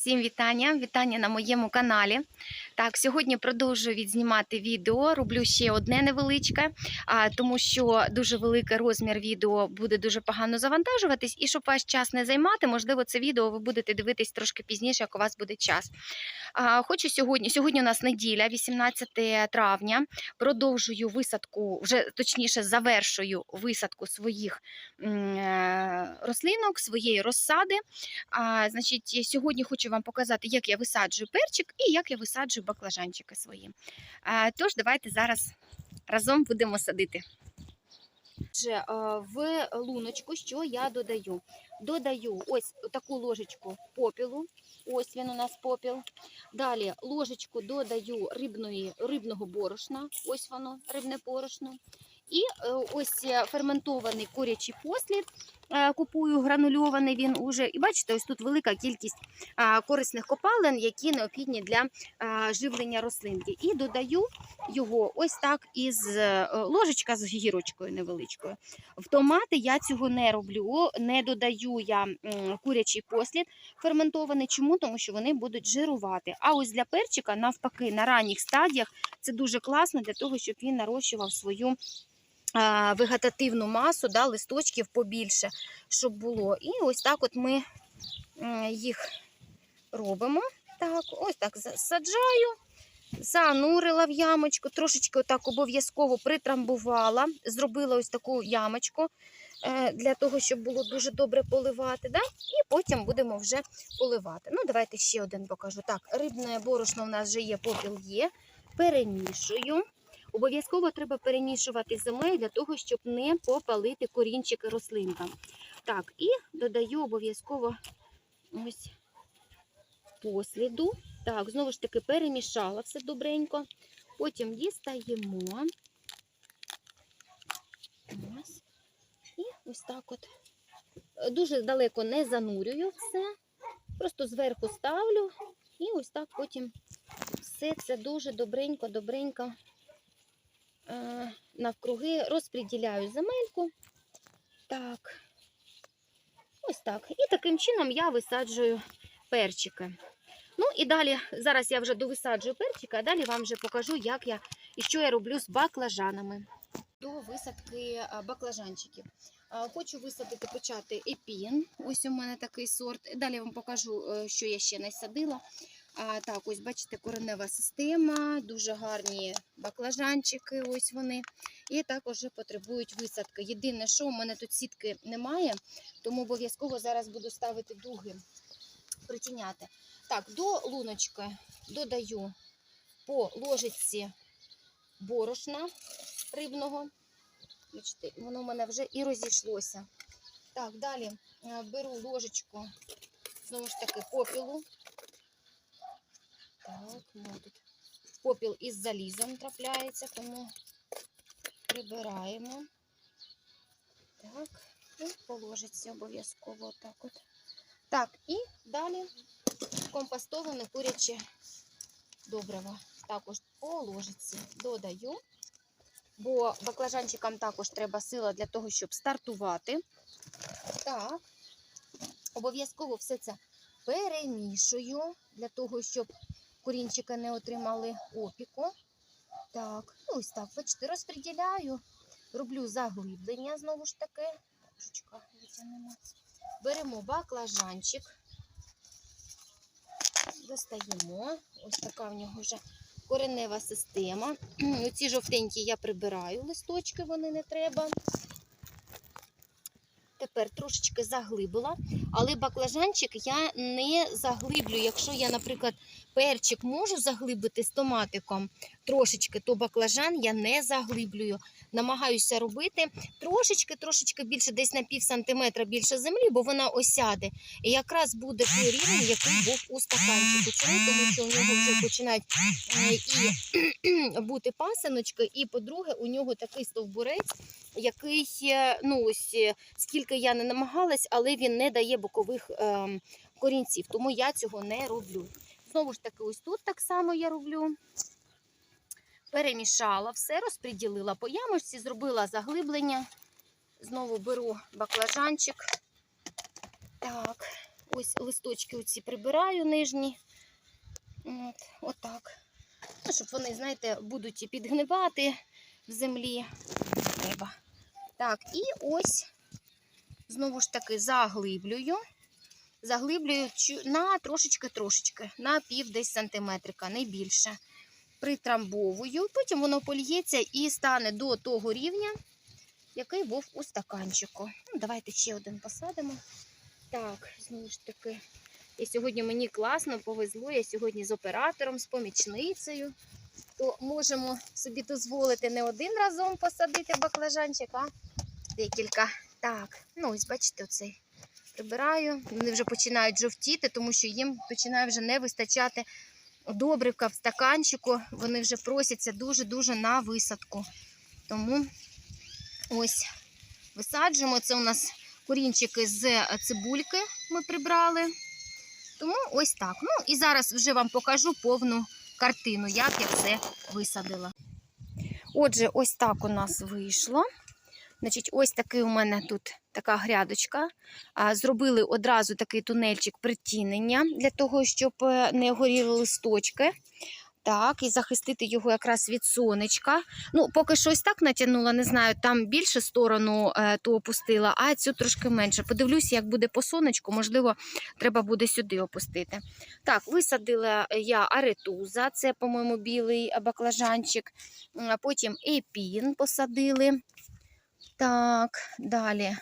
Всім вітання! Вітання на моєму каналі. Так, сьогодні продовжую відзнімати відео. Роблю ще одне невеличке, тому що дуже великий розмір відео буде дуже погано завантажуватись. І щоб ваш час не займати, можливо, це відео ви будете дивитись трошки пізніше, як у вас буде час. Хочу сьогодні. Сьогодні у нас неділя, 18 травня. Продовжую висадку, вже точніше завершую висадку своїх е, рослинок, своєї розсади. Значить, сьогодні хочу вам показати, як я висаджую перчик і як я висаджую баклажанчики свої. Тож, давайте зараз разом будемо садити. В луночку що я додаю? Додаю ось таку ложечку попілу. Ось він у нас попіл. Далі ложечку додаю рибної, рибного борошна. Ось воно, рибне борошно. І е, ось е, ферментований курячий послід. Е, Купую гранульований він уже. І бачите, ось тут велика кількість корисних копалин, які необхідні для живлення рослинки. І додаю його ось так із е, ложечка з гірочкою невеличкою. В томати я цього не роблю, не додаю я курячий послід ферментований. Чому? Тому що вони будуть жирувати. А ось для перчика, навпаки, на ранніх стадіях це дуже класно для того, щоб він нарощував свою вегетативну масу, да, листочків побільше, щоб було. І ось так от ми їх робимо. Так, ось так саджаю, занурила в ямочку, трошечки отак обов'язково притрамбувала, зробила ось таку ямочку е, для того, щоб було дуже добре поливати. Да? І потім будемо вже поливати. Ну, давайте ще один покажу. Так, рибне борошно в нас вже є, попіл є. Перемішую. Обов'язково треба перемішувати землею для того, щоб не попалити корінчики рослинкам. Так, і додаю обов'язково ось посліду. Так, знову ж таки перемішала все добренько. Потім дістаємо. Ось. І ось так от. Дуже далеко не занурюю все. Просто зверху ставлю. І ось так потім все це дуже добренько, добренько е, навкруги розподіляю земельку. Так. Ось так. І таким чином я висаджую перчики. Ну і далі, зараз я вже довисаджую перчики, а далі вам вже покажу, як я і що я роблю з баклажанами. До висадки баклажанчиків. Хочу висадити почати епін. Ось у мене такий сорт. Далі вам покажу, е, що я ще не садила. А, так, ось бачите, коренева система, дуже гарні баклажанчики, ось вони. І також потребують висадки. Єдине, що у мене тут сітки немає, тому обов'язково зараз буду ставити дуги, притіняти. Так, до луночки додаю по ложечці борошна рибного. Бачите, воно в мене вже і розійшлося. Так, далі е, беру ложечку, знову ж таки, попілу. Так, ну тут попіл із залізом трапляється, тому прибираємо. Так, і по ложечці обов'язково так от. Так, і далі компостоване куряче добриво. Також по ложиці додаю, бо баклажанчикам також треба сила для того, щоб стартувати. Так, обов'язково все це перемішую для того, щоб корінчики не отримали опіку. Так, ну ось так, бачите, розподіляю, роблю заглиблення знову ж таки. Витягнемо. Беремо баклажанчик, достаємо. Ось така в нього вже коренева система. Оці жовтенькі я прибираю листочки, вони не треба. Тепер трошечки заглибила, але баклажанчик я не заглиблю. Якщо я, наприклад, перчик можу заглибити з томатиком трошечки, то баклажан я не заглиблюю. Намагаюся робити трошечки-трошечки більше, десь на пів сантиметра більше землі, бо вона осяде. І якраз буде той рівень, який був у стаканчику. Чому? Тому що у нього вже починають е, і бути пасиночки, і, по-друге, у нього такий стовбурець, який, е, ну ось е, скільки я не намагалась, але він не дає бокових ем, корінців, тому я цього не роблю. Знову ж таки, ось тут так само я роблю. Перемішала все, розподілила по ямочці, зробила заглиблення. Знову беру баклажанчик. Так, ось листочки оці прибираю нижні. От, отак. Ну, щоб вони, знаєте, будуть і підгнивати в землі. Треба. Так, і ось знову ж таки заглиблюю. Заглиблюю на трошечки-трошечки, на пів десь сантиметрика, не більше. Притрамбовую, потім воно польється і стане до того рівня, який був у стаканчику. Ну, давайте ще один посадимо. Так, знову ж таки. І сьогодні мені класно повезло. Я сьогодні з оператором, з помічницею. То можемо собі дозволити не один разом посадити баклажанчик, а декілька. Так, ну ось бачите, оцей прибираю. Вони вже починають жовтіти, тому що їм починає вже не вистачати добривка в стаканчику. Вони вже просяться дуже-дуже на висадку. Тому ось висаджуємо. Це у нас корінчики з е, цибульки ми прибрали. Тому ось так. Ну і зараз вже вам покажу повну картину, як я це висадила. Отже, ось так у нас вийшло. Значить, ось такий у мене тут така грядочка. Зробили одразу такий тунельчик притінення для того, щоб е, не горіли листочки. Так, і захистити його якраз від сонечка. Ну, поки що ось так натягнула, не знаю, там більше сторону е, ту опустила, а цю трошки менше. Подивлюся, як буде по сонечку, можливо, треба буде сюди опустити. Так, висадила я аретуза, це, по-моєму, білий баклажанчик. Потім епін посадили. Так, далі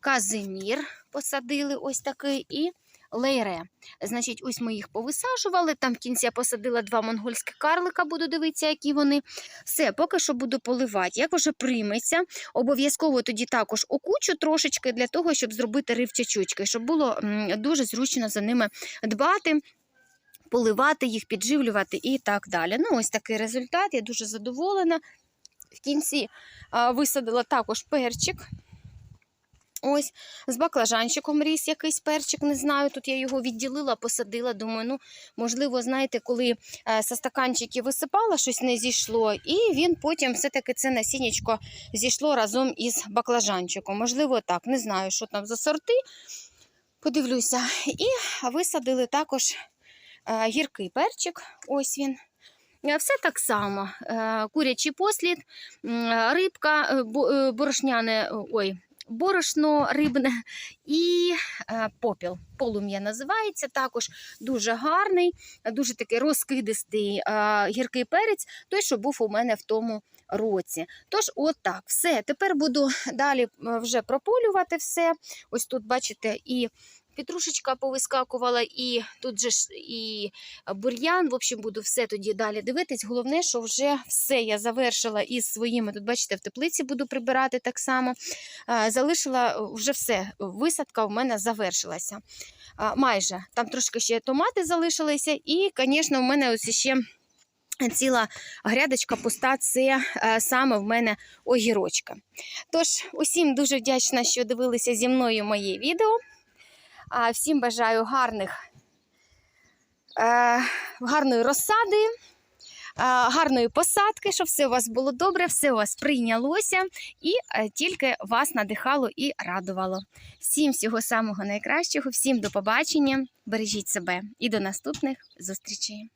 казимір посадили ось такий і лейре. Значить, ось ми їх повисаджували. Там в кінці я посадила два монгольські карлика, буду дивитися, які вони. Все, поки що буду поливати. Як вже прийметься, обов'язково тоді також окучу трошечки для того, щоб зробити ривчачочки, щоб було дуже зручно за ними дбати. Поливати їх, підживлювати і так далі. Ну, ось такий результат. Я дуже задоволена. В кінці висадила також перчик. Ось з баклажанчиком ріс якийсь перчик, не знаю. Тут я його відділила, посадила. Думаю, ну можливо, знаєте, коли е, со стаканчиків висипала, щось не зійшло, і він потім все-таки це насіннячко зійшло разом із баклажанчиком. Можливо, так. Не знаю, що там за сорти. Подивлюся. І висадили також е, гіркий перчик. Ось він. Е, Все так само. Е, Курячий послід, рибка, бо- е, борошняне, ой, борошно рибне і попіл. Полум'я називається. Також дуже гарний, дуже такий розкидистий е, гіркий перець, той, що був у мене в тому році. Тож, отак, все. Тепер буду далі е, вже прополювати все. Ось тут, бачите, і петрушечка повискакувала, і тут же ж і бур'ян. В общем, буду все тоді далі дивитись. Головне, що вже все я завершила із своїми. Тут, бачите, в теплиці буду прибирати так само. Е, Залишила е, вже все. Висадка в мене завершилася. Майже там трошки ще томати залишилися, і, звісно, в мене ось ще. Ціла грядочка пуста, це е, саме в мене огірочка. Тож, усім дуже вдячна, що дивилися зі мною моє відео. А всім бажаю гарних, е, гарної розсади, е, гарної посадки, щоб все у вас було добре, все у вас прийнялося і е, тільки вас надихало і радувало. Всім всього самого найкращого, всім до побачення, бережіть себе і до наступних зустрічей.